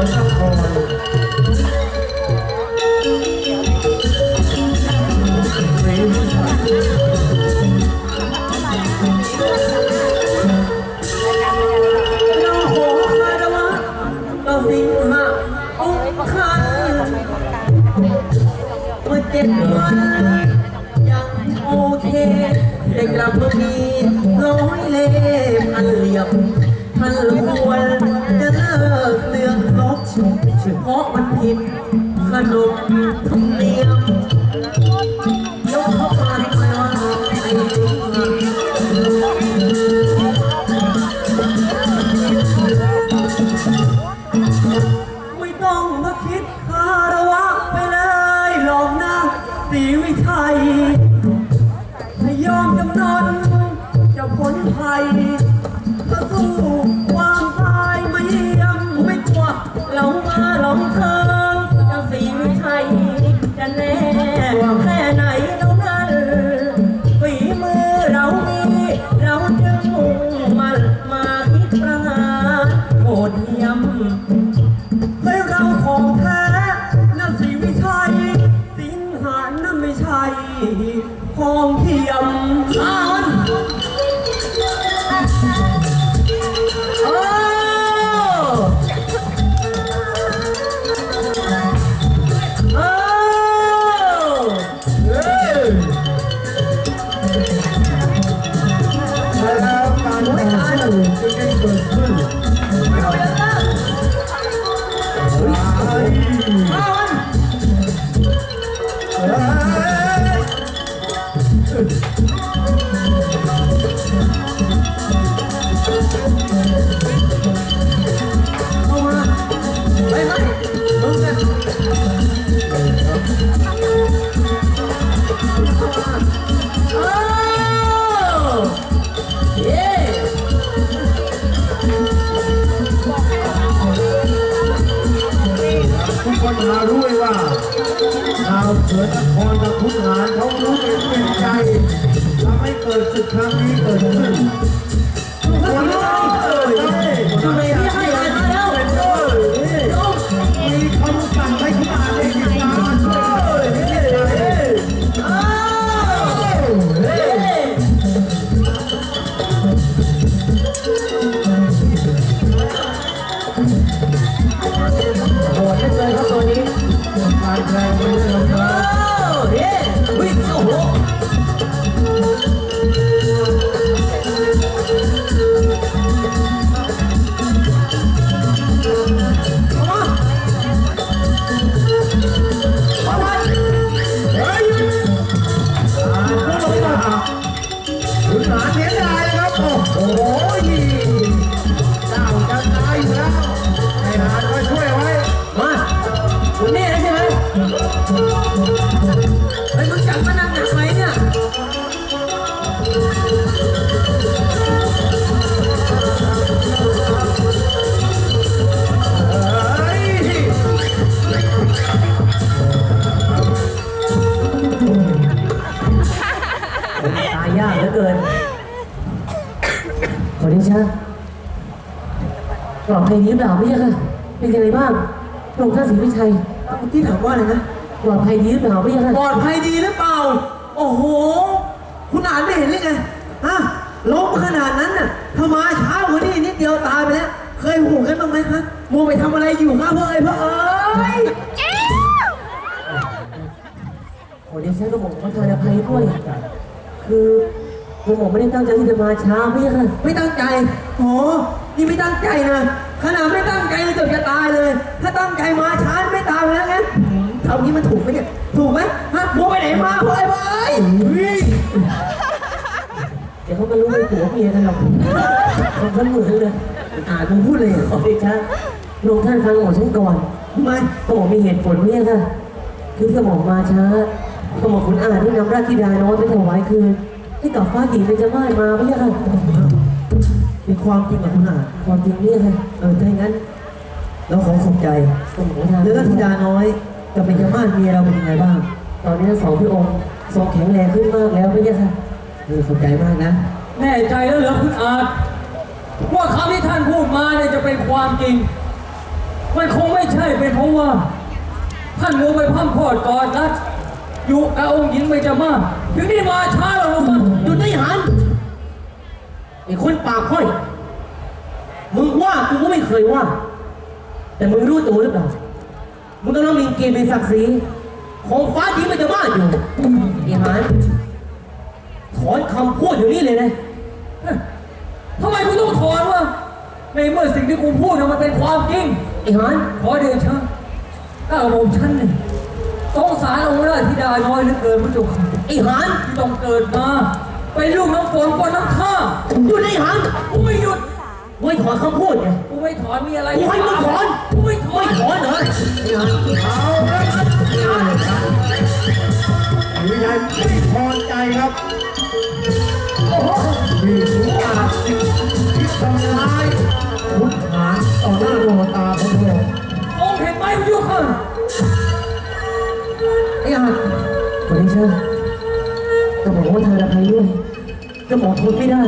องนครเสวิชัยเราโหคารวะเราสิงหะองคันเมื่อเจ็ดวันยังโอเค ได้กลับมามีร้อยเล่พันเหลี่ยม พันควรจะเลิกเรื่องลบเพราะมันผิดขนมธรรมเนียม มาหลงเธอจะสีวิชัยจะแน่แค่ไหนเรานั้นฝีมือเรามี เราจึงมุ่งมันมาคิดประหารโหดเยี่ยมให้เราของแท้นั่นสิไม่ใช่สิงหานั่นไม่ใช่ของเทียมข้าน For 个 มาด้วยว่าชาวเสือนครกับทุกหานเขารู้เป็นเป็นใจทำให้เกิดศึกครั้งนี้เกิดขึ้น หรือเปล่าไม่ใช่ค่ะ เป็นยังไงบ้างพระองค์ท่านศรีวิชัยที่ถามว่าอะไรนะปลอดภัยดีหรือเปล่าไม่ใช่ค่ะปลอดภัยดีหรือเปล่า โอ้โห คุณอ่านไม่เห็นเลยไงฮะล้มขนาดนั้นน่ะถ้ามาช้ากว่านี้นิดเดียวตายไปแล้ว เคยหูกันบ้างไหมฮะมัวไปทำอะไรอยู่ครับพ่อเอ้ยพ่อเอ้ยขอเดชะกระหม่อมขอทานอภัยด้วยคือกระหม่อมไม่ได้ตั้งใจที่จะมาช้าไม่ใช่ค่ะ ไม่ตั้งใจโอ้นี่ไม่ตั้งใจนะ ขนาดไม่ตั้งใจเลยเกือบจะตายเลย ถ้าตั้งใจมาช้าไม่ตายไปแล้วไงเท่านี้มันถูกไหมเนี่ย ถูกไหมฮะมัวไปไหนมาพ่อเอ้ยพ่อเอ้ยเฮ้ยเดี๋ยวเขาก็รู้เป็นผัวเมียกันหรอกเขาก็เหมือนเลยอ่านมึงพูดเลยเหรขออเดชะพระองค์ท่านฟังหมอฉันก่อนทำไมกระหม่อมมีเหตุผลไม่ใช่ค่ะคือกระหม่อมมาช้ากระหม่อมขุนอาจที่นำราชธิดาน้อยไปถวายคืนให้กับฟ้าหญิงเป็นเจ้าม่ายมาไม่ใช่ค่ะ มีความจริงกับคุณอ่านความจริงเนี่ยค่ะเออถ้าอย่างนั้น เราขอขอบใจกระหม่อมขุนอาจแล้วก็ธิดาน้อยกับเป็นยาม่านเมียเราเป็นยังไงบ้าง ตอนนี้ทั้งสองพระองค์ทรงแข็งแรงขึ้นมากแล้วไม่ใช่ค่ะเออขอบใจมากนะ แน่ใจแล้วเหรอคุณอาจว่าคำที่ท่านพูดมาเนี่ยจะเป็นความจริง มันคงไม่ใช่เป็นเพราะว่า ท่านมัวไปพั่มพอดกอดรัดอยู่กับองค์หญิงไม่จะมากถึงได้มาช้าหรอกลูกหยุดได้หัน ไอ้คนปากค่อย มึงว่ากูก็ไม่เคยว่า แต่มึงรู้ตัวหรือเปล่า มึงกำลังมีเกณฑ์เป็นศักดิ์ศรีของฟ้าดีมันจะบ้าอยู่ไอ้หันถอนคำพูดอยู่นี่เลยนะ ทำไมกูต้องถอนวะ ในเมื่อสิ่งที่กูพูดน่ะมันเป็นความจริง ไอ้หันขอเดชะก้าวผมชั้นหนึ่งสงสารองค์ราชธิดาน้อยเหลือเกินพระเจ้าค่ะไอ้หันที่ต้องเกิดมา เป็นลูกน้ำฝนบนน้ำท่าหยุดได้หันกูไม่หยุดไว้ถอนคำพูดไงกูไม่ถอนมีอะไรกูให้มึงถอนกูไม่ถอไม่นถอนเหรอไอ้หันเอาละครับวินัยไม่พอใจครับโอ้โหมีผู้กาที่ทำร้ายขุนหารต่อหน้าต่อตาของพระองค์องค์เห็นไหมพระเจ้าค่ะไอ้หันคนนี้เชื่อจะ บอกว่าเธออภัยด้วยจะบอกทนไม่ได้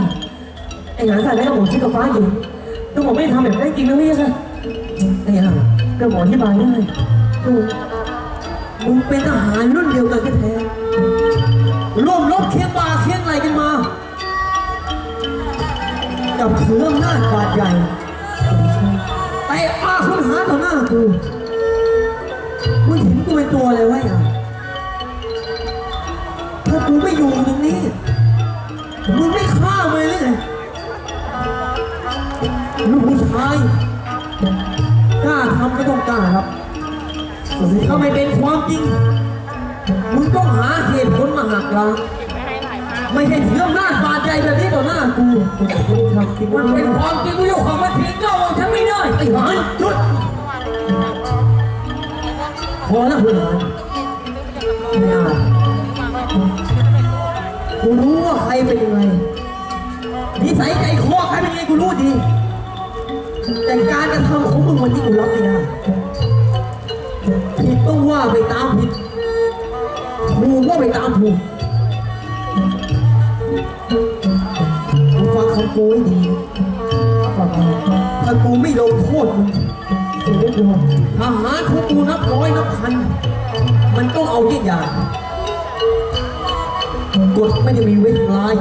ไอ้หาสายไม่ต้องบอกที่กับฟ้าอยู่ต้องบอกไม่ทำแบบนั้นจริงนะพี่ค่ะไอ้ห่าก็บอกที่บายได้ดูมึงเป็นทหารรุ่นเดียวกันแท้ร่วมรบเคียงบ่าเคียงไหลกันมา กับถืออำนาจบาดใหญ่แต่อาคุณหาต่อหน้ากูมึงเห็นกูเป็นตัวอะไรวะอะถ้ากูไม่ อยู่ตรงนี้ มึงไม่ฆ่ามันเลยลูกผู้ชายกล้าทำก็ต้องกล้าครับถ้าไม่เป็นความจริง มึงต้องหาเหตุผลมาหักล้างไม่ใช่เถืออำนาบาดใจแบบนี้ต่อหน้ากูมันเป็นความจริงพระเจ้าค่ะมันเถียงเจ้าฉันไม่ได้ไอ้หานหยุดพอแล้วคุณหานไม่เอา กูรู้ว่าใครเป็นยังไงนิสัยใจคอใครเป็นยังไงกูรู้ดี แต่การกระทำของมึงวันนี้กูรับไม่ได้ผิดต้องว่าไปตามผิดถูกว่าไปตามถูกมึงฟังคำกูให้ดีถ้ากูไม่ลงโทษมึงทหารของกูนับร้อยนับพัน มันต้องเอาเยี่ยงอย่าง กฎไม่ได้มีไว้ทำลาย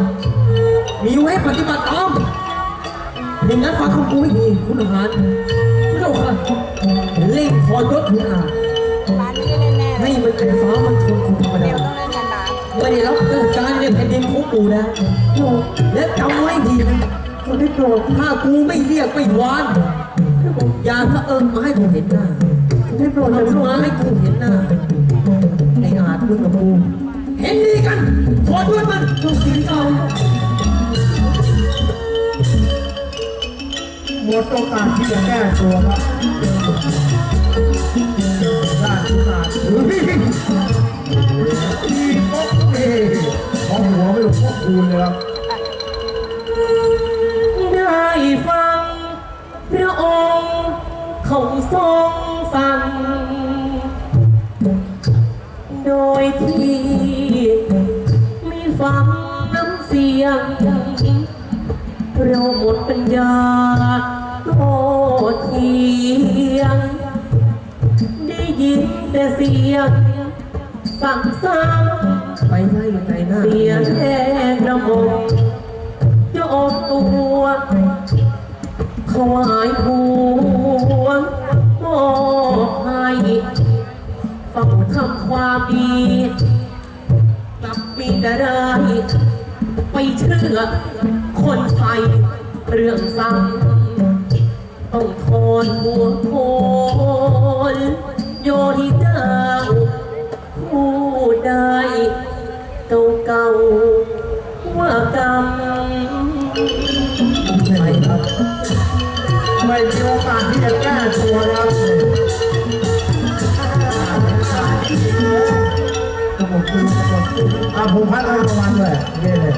มีไว้ปฏิบัติตามอย่างนั้นฟังคำกูให้ดีคุณทหารพระเจ้าค่ะเล่งพอยศคุณอาร้านนี้เล่นแน่เลให้ยมันเป็นฟ้ามันทนคุณธรรมเดี๋ยดาวต้องเล่นกันนะไม่ได้รับราชการในแผ่นดินของกูนะและจำไว้ดีนะคนที่โปรดถ้ากูไม่เรียกไม่วานอย่าสะเอิงมาให้กูเห็นหน้าไม่โปรดอย่ามาให้กูเห็นหน้าไอ้อาจมึงกับกู เห็นดีกัน ขอด้วยมันทุกสิ่งเก่าหมดโอกาสที่จะแก้ตัวครับด้านขุนหารเฮ้ยมีป๊อกเอ้ของหัวไม่ลงพวกคูณเลยครับ ได้ฟัง พระองค์เขาทรงสั่ง ยงเราหมดปัญญาโตเทียง ได้ยินแต่เสียงสั่งซ้ำไปได้ยังไงนะเสียงแค่ระม่อมจะออกตัวถวายหัวมอบให้ฟังทำความดีกลับมีแต่ได้ ไปเชื่อ คนไทยเรื่องซ้ำต้องทนหัวโทนโยที่เจ้าผู้ใดเก่าเก่าว่ากรรมใช่ครับไม่มีโอกาสที่จะแก้ตัวครับกระบอบอกคือ อาภูพัฒน์ให้ระมางวัลยเย้เลย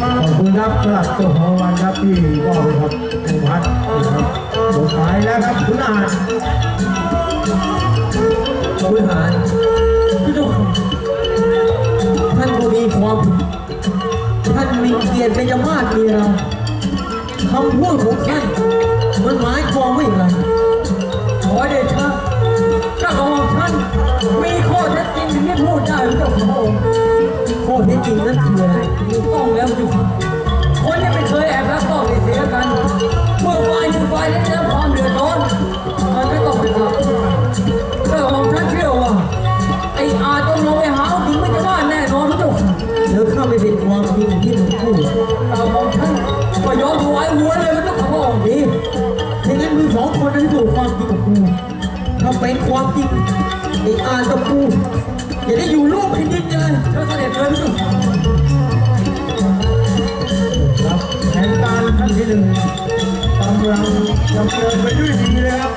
ขอบคุณครับสำหรับตัวของวัลครับที่มอบให้ครับภูพัฒน์นะครับสุดท้ายแล้วครับคุณอาจบริหารพี่ท่านผู้มีความผิดด็จเกียรติเป็นยมาศมีเราำพูดของท่านมันหมายความว่าอย่างไรขอเดชะกระองท่านมีข้อเท็จจริงที่พูดได้หรือเปล่าพระองค์ข้อเท็จจริงนั้นคืออะไรถูกต้องแล้วจุคนที่ไม่เคยแอบรักต้องเสียกันเมื่อฝ่ายหนึ่งฝ่ายได้รับความเดือดร้อนมันก็ต้องไปทำกระองค์ท่านเชื่อว่าไอ้อาต้องลงไปห นั้นถูกความจริงกับกูถ้าเป็นความจริงไอ้อานกับกูอย่าได้อยู่ร่วมแผ่นดินกันเลยเชิญเสด็จเลยพระเจ้าค่ะครับแผนการท่านที่หนึ่งกำลังดำเนินไปด้วยดีเลยครับ